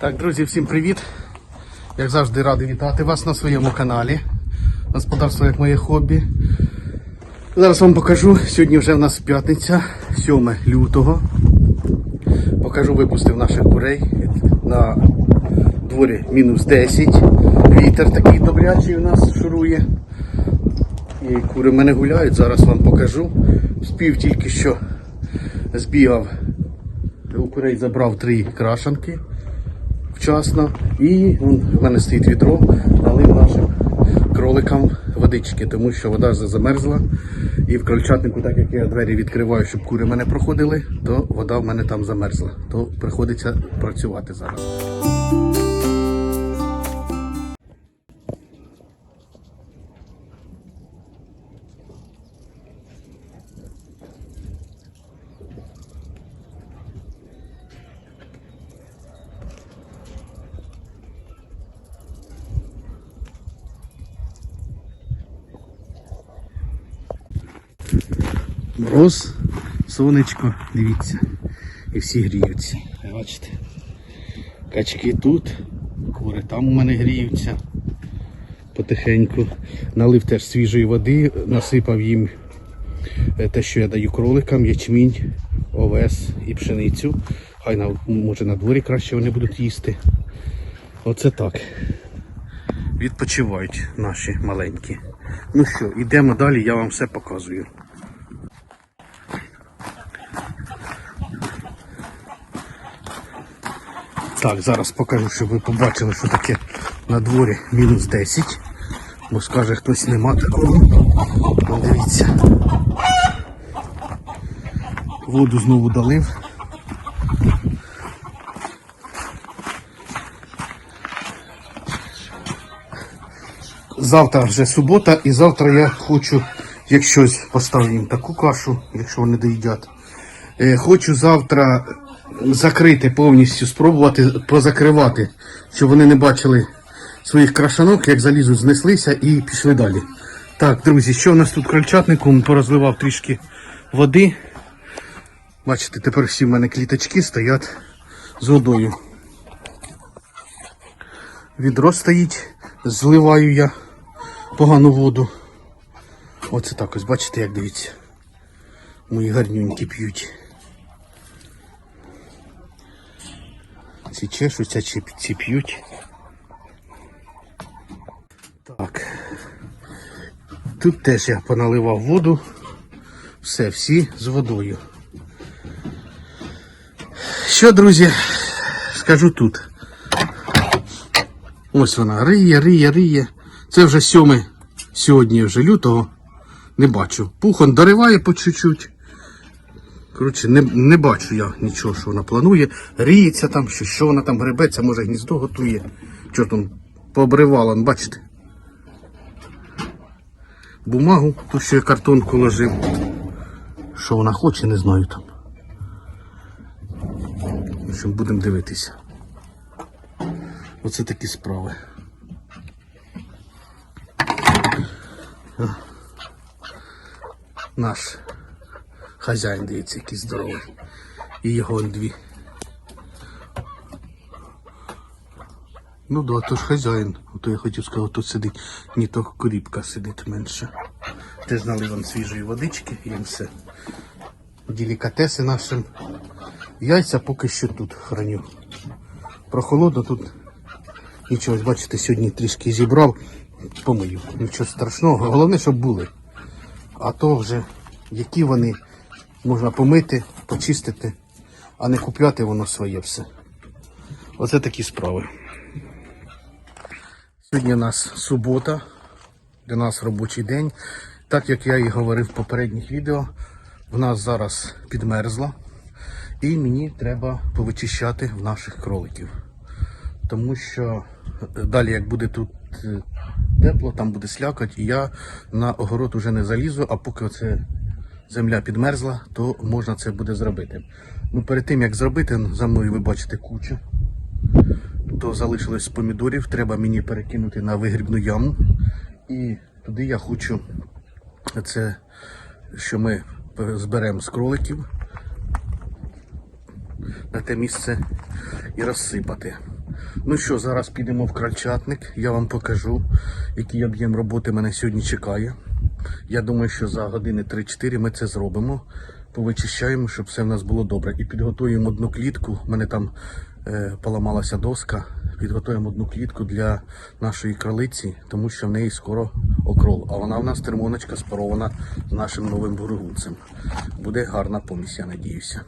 Так, друзі, всім привіт! Як завжди радий вітати вас на своєму каналі. Господарство як моє хобі. Зараз вам покажу. Сьогодні вже в нас п'ятниця, 7 лютого. Покажу, випустив наших курей. На дворі мінус 10. Вітер такий добрячий у нас шурує. І кури в мене гуляють, зараз вам покажу. Спів тільки що збігав. У курей забрав три крашанки вчасно. І вон, в мене стоїть відро, налив нашим кроликам водички, тому що вода замерзла. І в крольчатнику, так як я двері відкриваю, щоб кури мене проходили, то вода в мене там замерзла. То приходиться працювати зараз. Мороз, сонечко, дивіться. І всі гріються. Бачите? Качки тут, кури там у мене гріються потихеньку. Налив теж свіжої води, насипав їм е, те, що я даю кроликам, ячмінь, овес і пшеницю. Хай на, може на дворі краще вони будуть їсти. Оце так. Відпочивають наші маленькі. Ну що, йдемо далі, я вам все показую. Так, зараз покажу, щоб ви побачили, що таке на дворі мінус 10. Бо скаже хтось нема такого. Дивіться. Воду знову долив. Завтра вже субота і завтра я хочу, як щось поставлю їм таку кашу, якщо вони доїдять. Е, Хочу завтра закрити повністю, спробувати позакривати, щоб вони не бачили своїх крашанок, як залізуть, знеслися і пішли далі. Так, друзі, що у нас тут крольчатником порозливав трішки води. Бачите, тепер всі в мене кліточки стоять з водою. Відро стоїть, зливаю я погану воду. Оце так ось, бачите, як дивіться. Мої гарнюньки п'ють. Ці чешуться, ці, ці п'ють. Так. Тут теж я поналивав воду. Все, всі з водою. Що, друзі, скажу тут. Ось вона риє, риє, риє. Це вже сьоме сьогодні вже лютого. Не бачу. Пухон дориває по чуть-чуть. Коротше, не, не бачу я нічого, що вона планує. Ріється там, що, що вона там гребеться, може гніздо готує. Що там пообривала, бачите? Бумагу, ту що я картонку ложив. Що вона хоче, не знаю там. Будемо дивитися. Оце такі справи. Наш хазяїн, дивіться, який здоровий. І його дві. Ну да, то ж хазяїн. Ото я хотів сказати, тут сидить, ні то коріпка сидить менше. Теж наливам свіжої водички, їм все. Делікатеси нашим. Яйця поки що тут храню. Прохолодно тут нічого, бачите, сьогодні трішки зібрав, помию. Нічого страшного. Головне, щоб були. А то вже які вони можна помити, почистити, а не купляти воно своє все. Оце такі справи. Сьогодні у нас субота, для нас робочий день. Так як я і говорив в попередніх відео, в нас зараз підмерзло і мені треба повичищати в наших кроликів. Тому що е, далі, як буде тут е, тепло, там буде слякоть, і я на огород уже не залізу, а поки оце земля підмерзла, то можна це буде зробити. Ну, перед тим як зробити, за мною ви бачите кучу. То залишилось помідорів, треба мені перекинути на вигрібну яму. І туди я хочу це, що ми зберемо з кроликів на те місце і розсипати. Ну що, зараз підемо в крольчатник, я вам покажу, який об'єм роботи мене сьогодні чекає. Я думаю, що за години 3-4 ми це зробимо. Повичищаємо, щоб все в нас було добре. І підготуємо одну клітку. У мене там е, поламалася доска. Підготуємо одну клітку для нашої кролиці, тому що в неї скоро окрол. А вона в нас термоночка спарована з нашим новим бургунцем. Буде гарна помість, я надіюся.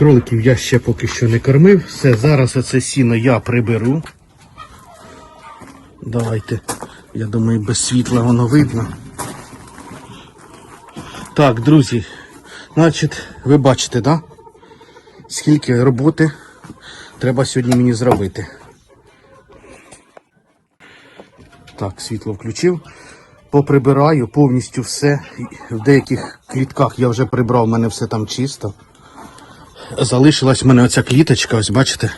Кроликів я ще поки що не кормив. Все, зараз оце сіно я приберу. Давайте. Я думаю, без світла воно видно. Так, друзі, значить, ви бачите, да? Скільки роботи треба сьогодні мені зробити. Так, світло включив. Поприбираю повністю все. В деяких клітках я вже прибрав, в мене все там чисто. Залишилась в мене оця кліточка, ось бачите,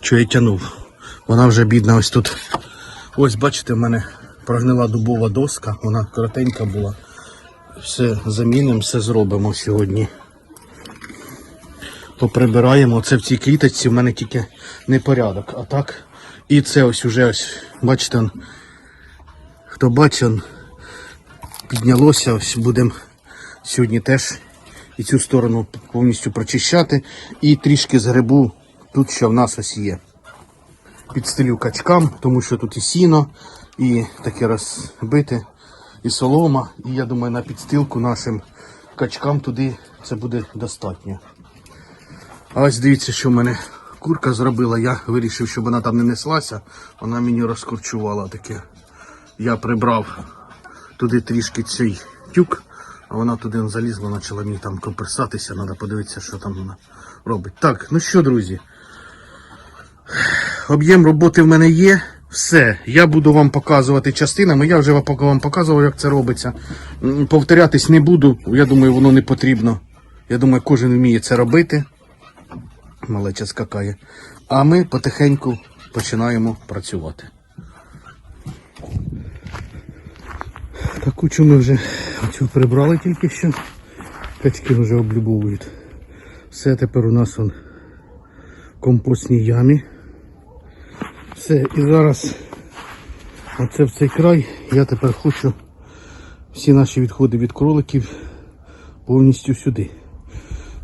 що я тянув. Вона вже бідна ось тут. Ось бачите, в мене прогнила дубова доска, вона коротенька була. Все замінимо, все зробимо сьогодні. Поприбираємо. Це в цій кліточці в мене тільки непорядок. А так. І це ось уже ось, бачите, он, хто бачить, он, піднялося, ось будемо сьогодні теж і цю сторону повністю прочищати. І трішки з грибу тут що в нас ось є. Підстелю качкам, тому що тут і сіно, і таке розбите, і солома. І я думаю, на підстилку нашим качкам туди це буде достатньо. А ось дивіться, що в мене курка зробила. Я вирішив, щоб вона там не неслася. Вона мені розкорчувала таке. Я прибрав туди трішки цей тюк, вона туди залізла, почала мені там коперсатися. Треба подивитися, що там вона робить. Так, ну що, друзі, об'єм роботи в мене є. Все, я буду вам показувати частинами. Я вже вам показував, як це робиться. Повторятись не буду. Я думаю, воно не потрібно. Я думаю, кожен вміє це робити. Малеча скакає. А ми потихеньку починаємо працювати. Так кучу вже оцю прибрали тільки що. Качки вже облюбовують. Все тепер у нас он в компостній ямі. Все, і зараз оце в цей край я тепер хочу всі наші відходи від кроликів повністю сюди.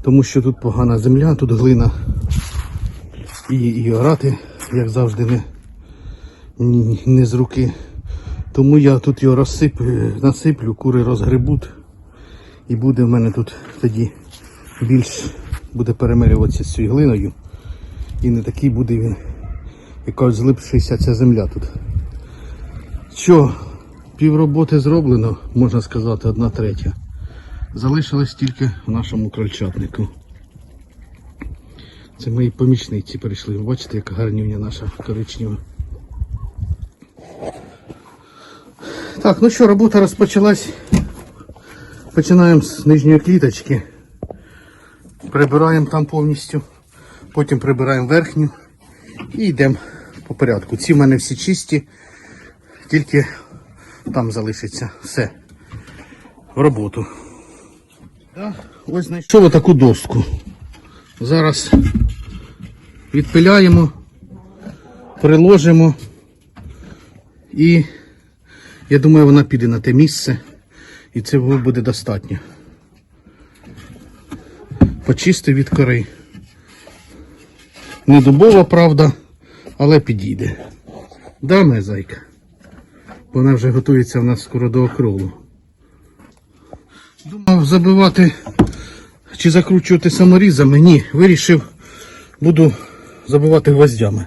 Тому що тут погана земля, тут глина і, і орати, як завжди, не, не з руки. Тому я тут його розсип, насиплю, кури розгребуть. І буде в мене тут тоді більш буде перемирюватися з цією глиною. І не такий буде він, якось злипшися ця земля тут. Що, півроботи зроблено, можна сказати, одна третя. Залишилось тільки в нашому крольчатнику. Це мої помічниці прийшли. Бачите, яка гарнівня наша коричнева. Так, ну що, робота розпочалась. Починаємо з нижньої кліточки. Прибираємо там повністю. Потім прибираємо верхню і йдемо по порядку. Ці в мене всі чисті, тільки там залишиться все. В роботу. Да, ось знайшов таку доску. Зараз відпиляємо, приложимо і я думаю, вона піде на те місце і цього буде достатньо. Почистив від кори. Не дубова, правда, але підійде. Да, моя зайка. Вона вже готується в нас скоро до окролу. Думав забивати чи закручувати саморізами. Ні, вирішив, буду забивати гвоздями.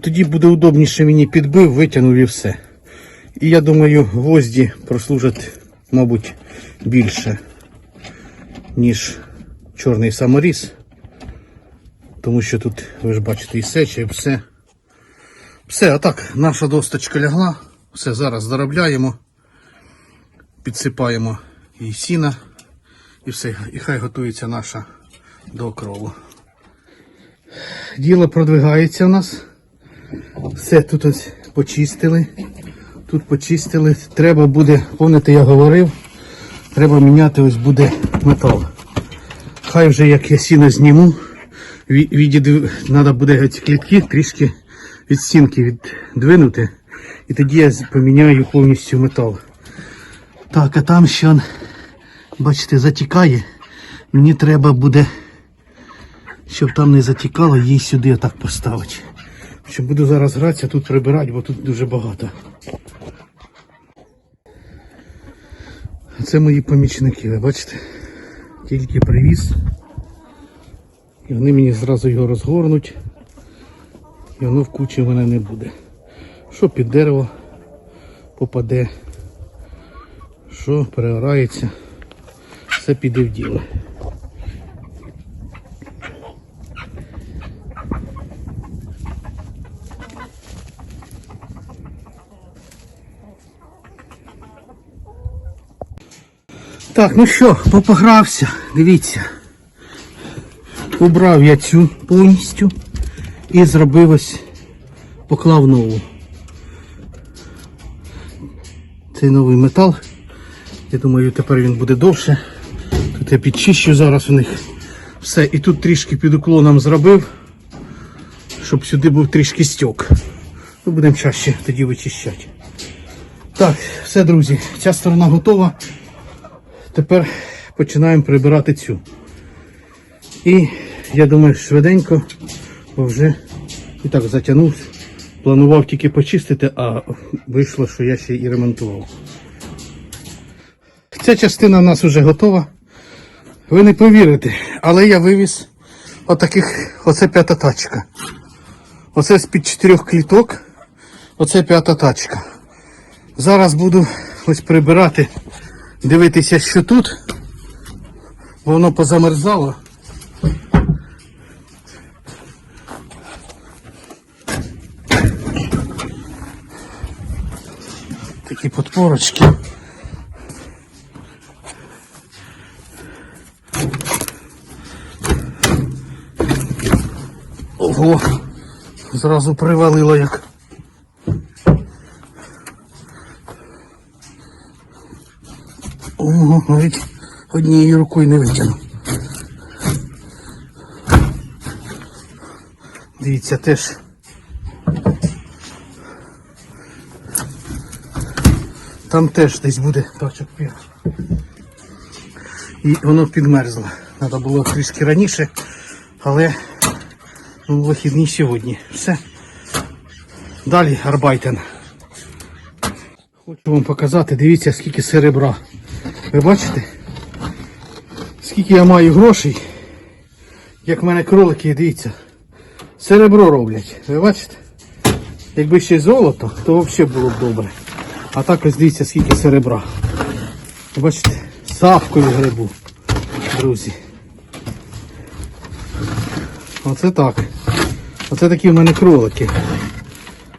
Тоді буде удобніше мені підбив, витягнув і все. І я думаю, гвозді прослужать, мабуть, більше, ніж чорний саморіз. Тому що тут, ви ж бачите, і сеча, і все. Все, а так, наша досточка лягла. Все, зараз доробляємо, підсипаємо і сіна, і все. І хай готується наша до окрову. Діло продвигається у нас. Все тут ось почистили. Тут почистили. Треба буде, пам'ятаєте, я говорив, треба міняти ось буде метал. Хай вже як я сіно зніму, треба буде ці клітки трішки від стінки віддвинути. І тоді я поміняю повністю метал. Так, а там ще, бачите, затікає. Мені треба буде, щоб там не затікало, її сюди отак поставити. Що буду зараз гратися, тут прибирати, бо тут дуже багато. Це мої помічники, ви бачите? Тільки привіз. І вони мені зразу його розгорнуть. І воно в кучі в мене не буде. Що під дерево попаде, що переорається, все піде в діло. Так, ну що, попогрався, дивіться. Убрав я цю повністю і зробив ось поклав нову. Цей новий метал. Я думаю, тепер він буде довше. Тут я підчищу зараз у них все. І тут трішки під уклоном зробив, щоб сюди був трішки стьок. Ну, будемо чаще тоді вичищати. Так, все, друзі, ця сторона готова. Тепер починаємо прибирати цю. І я думаю, швиденько, бо вже і так затягнув. Планував тільки почистити, а вийшло, що я ще і ремонтував. Ця частина в нас вже готова. Ви не повірите, але я вивіз отаких, оце п'ята тачка. Оце з-під чотирьох кліток, оце п'ята тачка. Зараз буду ось прибирати, дивитися, що тут. Бо воно позамерзало. Такі подпорочки. Ого, зразу привалило як. Ого, навіть однією рукою не витягну. Дивіться, теж. Там теж десь буде тачок 5. І воно підмерзло. Треба було трішки раніше, але ну, вихідний сьогодні. Все. Далі Арбайтен. Хочу вам показати, дивіться, скільки серебра. Ви бачите? Скільки я маю грошей, як в мене кролики, дивіться. Серебро роблять. Ви бачите? Якби ще золото, то взагалі було б добре. А так ось дивіться, скільки серебра. Ви Бачите, савкою грибу, друзі. Оце так. Оце такі в мене кролики.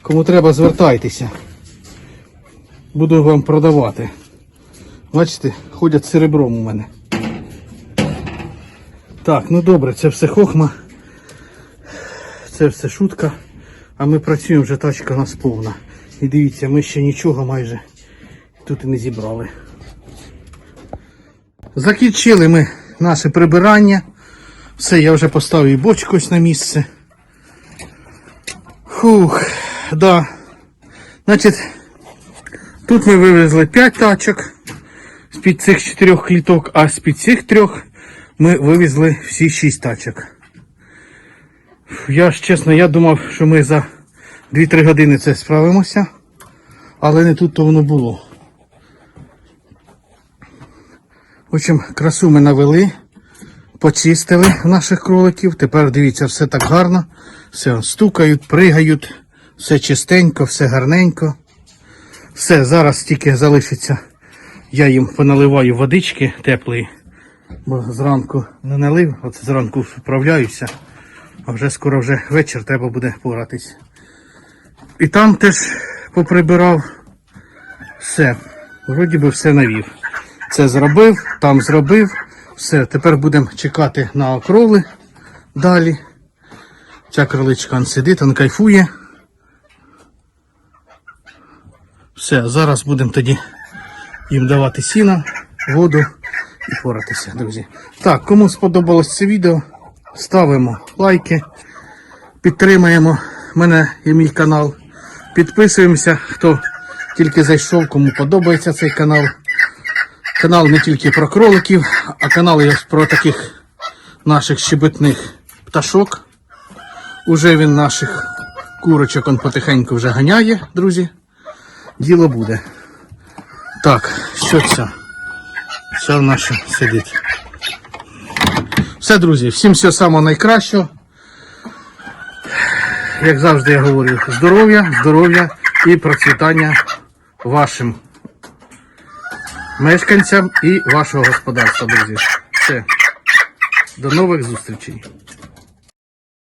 Кому треба, звертайтеся. Буду вам продавати. Бачите, ходять серебром у мене. Так, ну добре, це все хохма. Це все шутка. А ми працюємо вже тачка у нас повна. І дивіться, ми ще нічого майже тут і не зібрали. Закінчили ми наше прибирання. Все, я вже поставив і бочку ось на місце. Фух, да. Значить, тут ми вивезли 5 тачок з-під цих 4 кліток, а з-під цих трьох ми вивезли всі 6 тачок. Я ж чесно, я думав, що ми за 2-3 години це справимося, але не тут то воно було. В общем, красу ми навели, почистили наших кроликів. Тепер дивіться, все так гарно. Все стукають, пригають, все чистенько, все гарненько. Все, зараз тільки залишиться. Я їм поналиваю водички теплої, бо зранку не налив, от зранку вправляюся. А вже скоро вже вечір треба буде поратись. І там теж поприбирав все. Вроді би все навів. Це зробив, там зробив. Все, тепер будемо чекати на окроли далі. Ця кроличка сидить, он кайфує. Все, зараз будемо тоді їм давати сіно. воду і поратися, друзі. Так, кому сподобалось це відео, ставимо лайки, підтримаємо мене і мій канал. Підписуємося, хто тільки зайшов, кому подобається цей канал. Канал не тільки про кроликів, а канал є про таких наших щебетних пташок. Уже він наших курочок он потихеньку вже ганяє, друзі. Діло буде. Так, що це? Це в нас сидить. Все, друзі, всім всього самого найкращого. Як завжди я говорю, здоров'я, здоров'я і процвітання вашим мешканцям і вашого господарства, друзі. Все. До нових зустрічей.